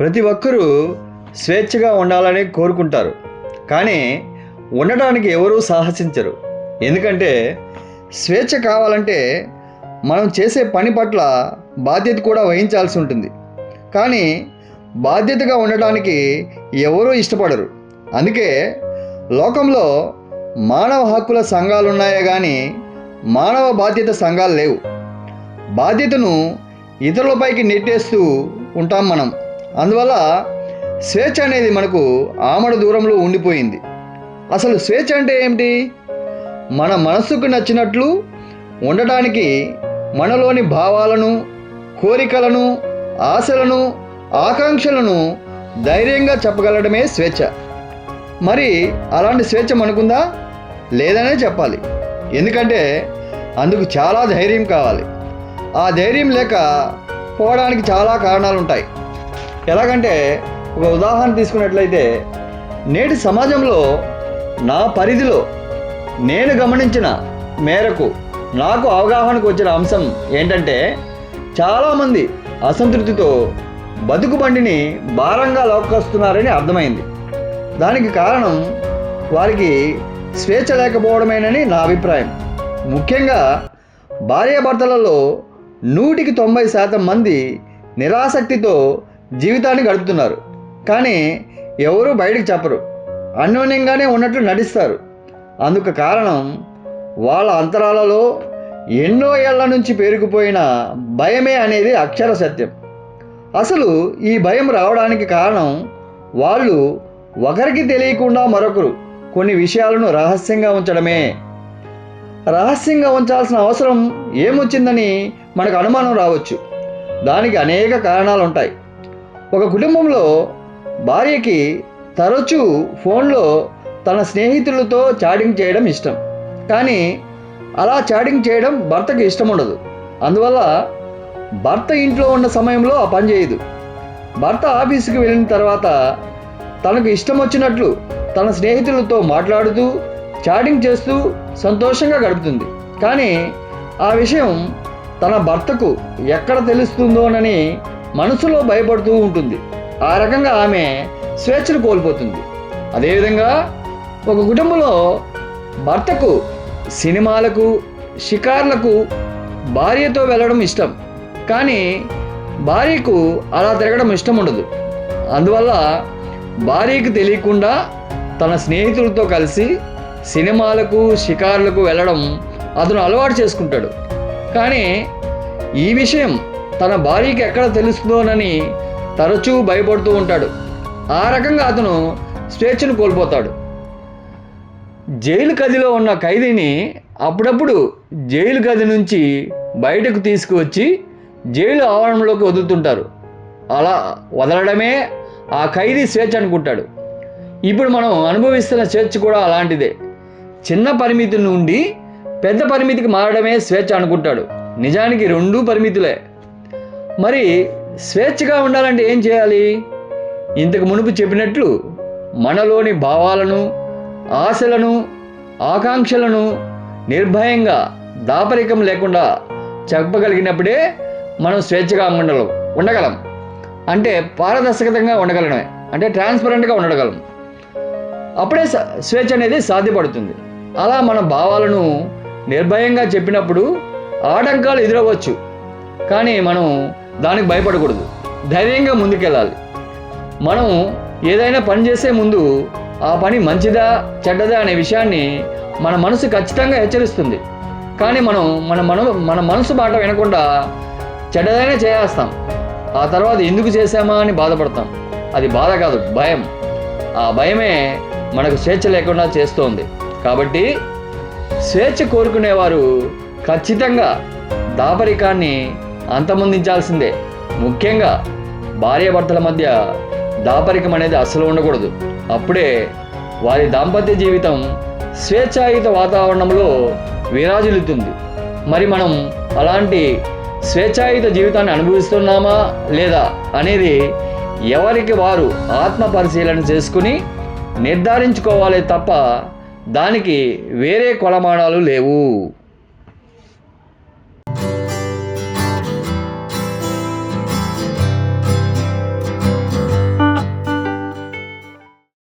ప్రతి ఒక్కరూ స్వేచ్ఛగా ఉండాలని కోరుకుంటారు. కానీ ఉండడానికి ఎవరూ సాహసించరు. ఎందుకంటే స్వేచ్ఛ కావాలంటే మనం చేసే పని పట్ల బాధ్యత కూడా వహించాల్సి ఉంటుంది. కానీ బాధ్యతగా ఉండటానికి ఎవరూ ఇష్టపడరు. అందుకే లోకంలో మానవ హక్కుల సంఘాలు ఉన్నాయే కానీ మానవ బాధ్యత సంఘాలు లేవు. బాధ్యతను ఇతరులపైకి నెట్టేస్తూ ఉంటాం మనం. అందువల్ల స్వేచ్ఛ అనేది మనకు ఆమడ దూరంలో ఉండిపోయింది. అసలు స్వేచ్ఛ అంటే ఏమిటి? మన మనస్సుకు నచ్చినట్లు ఉండటానికి మనలోని భావాలను కోరికలను ఆశలను ఆకాంక్షలను ధైర్యంగా చెప్పగలడమే స్వేచ్ఛ. మరి అలాంటి స్వేచ్ఛ మనకుందా? లేదనే చెప్పాలి. ఎందుకంటే అందుకు చాలా ధైర్యం కావాలి. ఆ ధైర్యం లేక పోవడానికి చాలా కారణాలు ఉంటాయి ఎలాగంటే ఒక ఉదాహరణ తీసుకున్నట్లయితే నేటి సమాజంలో నా పరిధిలో నేను గమనించిన మేరకు నాకు అవగాహనకు వచ్చిన అంశం ఏంటంటే చాలామంది అసంతృప్తితో బతుకు బండిని భారంగా లోకొస్తున్నారని అర్థమైంది. దానికి కారణం వారికి స్వేచ్ఛ లేకపోవడమేనని నా అభిప్రాయం. ముఖ్యంగా భార్యాభర్తలలో నూటికి తొంభై శాతం మంది నిరాసక్తితో జీవితాన్ని గడుపుతున్నారు. కానీ ఎవరు బయటకు చెప్పరు. అన్యోన్యంగానే ఉన్నట్లు నటిస్తారు. అందుకు కారణం వాళ్ళ అంతరాలలో ఎన్నో ఏళ్ళ నుంచి పేరుకుపోయిన భయమే అనేది అక్షర సత్యం. అసలు ఈ భయం రావడానికి కారణం వాళ్ళు ఒకరికి తెలియకుండా మరొకరు కొన్ని విషయాలను రహస్యంగా ఉంచడమే. రహస్యంగా ఉంచాల్సిన అవసరం ఏమొచ్చిందని మనకు అనుమానం రావచ్చు. దానికి అనేక కారణాలు ఉంటాయి ఒక కుటుంబంలో భార్యకి తరచూ ఫోన్లో తన స్నేహితులతో చాటింగ్ చేయడం ఇష్టం. కానీ అలా చాటింగ్ చేయడం భర్తకి ఇష్టం ఉండదు అందువల్ల భర్త ఇంట్లో ఉన్న సమయంలో ఆ పని చేయదు. భర్త ఆఫీసుకి వెళ్ళిన తర్వాత తనకు ఇష్టం వచ్చినట్లు తన స్నేహితులతో మాట్లాడుతూ చాటింగ్ చేస్తూ సంతోషంగా గడుపుతుంది. కానీ ఆ విషయం తన భర్తకు ఎక్కడ తెలుస్తుందోనని మనసులో భయపడుతూ ఉంటుంది. ఆ రకంగా ఆమె స్వేచ్ఛను కోల్పోతుంది. అదేవిధంగా ఒక కుటుంబంలో భర్తకు సినిమాలకు షికార్లకు భార్యతో వెళ్ళడం ఇష్టం. కానీ భార్యకు అలా తిరగడం ఇష్టం ఉండదు. అందువల్ల భార్యకు తెలియకుండా తన స్నేహితులతో కలిసి సినిమాలకు షికార్లకు వెళ్ళడం అతను అలవాటు చేసుకుంటాడు. కానీ ఈ విషయం తన భార్యకి ఎక్కడ తెలుస్తుందోనని తరచూ భయపడుతూ ఉంటాడు. ఆ రకంగా అతను స్వేచ్ఛను కోల్పోతాడు. జైలు గదిలో ఉన్న ఖైదీని అప్పుడప్పుడు జైలు గది నుంచి బయటకు తీసుకువచ్చి జైలు ఆవరణలోకి వదులుతుంటారు. అలా వదలడమే ఆ ఖైదీ స్వేచ్ఛ అనుకుంటాడు. ఇప్పుడు మనం అనుభవిస్తున్న స్వేచ్ఛ కూడా అలాంటిదే. చిన్న పరిమితి నుండి పెద్ద పరిమితికి మారడమే స్వేచ్ఛ అనుకుంటాడు. నిజానికి రెండూ పరిమితులే. మరి స్వేచ్ఛగా ఉండాలంటే ఏం చేయాలి? ఇంతకు మునుపు చెప్పినట్లు మనలోని భావాలను ఆశలను ఆకాంక్షలను నిర్భయంగా దాపరికం లేకుండా చెప్పగలిగినప్పుడే మనం స్వేచ్ఛగా ఉండగలం ఉండగలం. అంటే పారదర్శకతంగా ఉండగలమే. అంటే ట్రాన్స్పరెంట్గా ఉండగలం. అప్పుడే స్వేచ్ఛ అనేది సాధ్యపడుతుంది. అలా మన భావాలను నిర్భయంగా చెప్పినప్పుడు ఆటంకాలు ఎదురవ్వచ్చు. కానీ మనం దానికి భయపడకూడదు. ధైర్యంగా ముందుకెళ్ళాలి. మనం ఏదైనా పని చేసే ముందు ఆ పని మంచిదా చెడ్డదా అనే విషయాన్ని మన మనసు ఖచ్చితంగా హెచ్చరిస్తుంది. కానీ మనం మన మన మన మనసు మాట వినకుండా చెడ్డదైనా చేస్తాం ఆ తర్వాత ఎందుకు చేశామా అని బాధపడతాం. అది బాధ కాదు భయం. ఆ భయమే మనకు స్వేచ్ఛ లేకుండా చేస్తోంది. కాబట్టి స్వేచ్ఛ కోరుకునేవారు ఖచ్చితంగా దాపరికాన్ని అంతమొందించాల్సిందే. ముఖ్యంగా భార్యాభర్తల మధ్య దాపరికం అనేది అస్సలు ఉండకూడదు. అప్పుడే వారి దాంపత్య జీవితం స్వేచ్ఛాయుత వాతావరణంలో విరాజిల్లుతుంది. మరి మనం అలాంటి స్వేచ్ఛాయుత జీవితాన్ని అనుభవిస్తున్నామా లేదా అనేది ఎవరికి వారు ఆత్మ పరిశీలన చేసుకుని నిర్ధారించుకోవాలి తప్ప దానికి వేరే కొలమానాలు లేవు.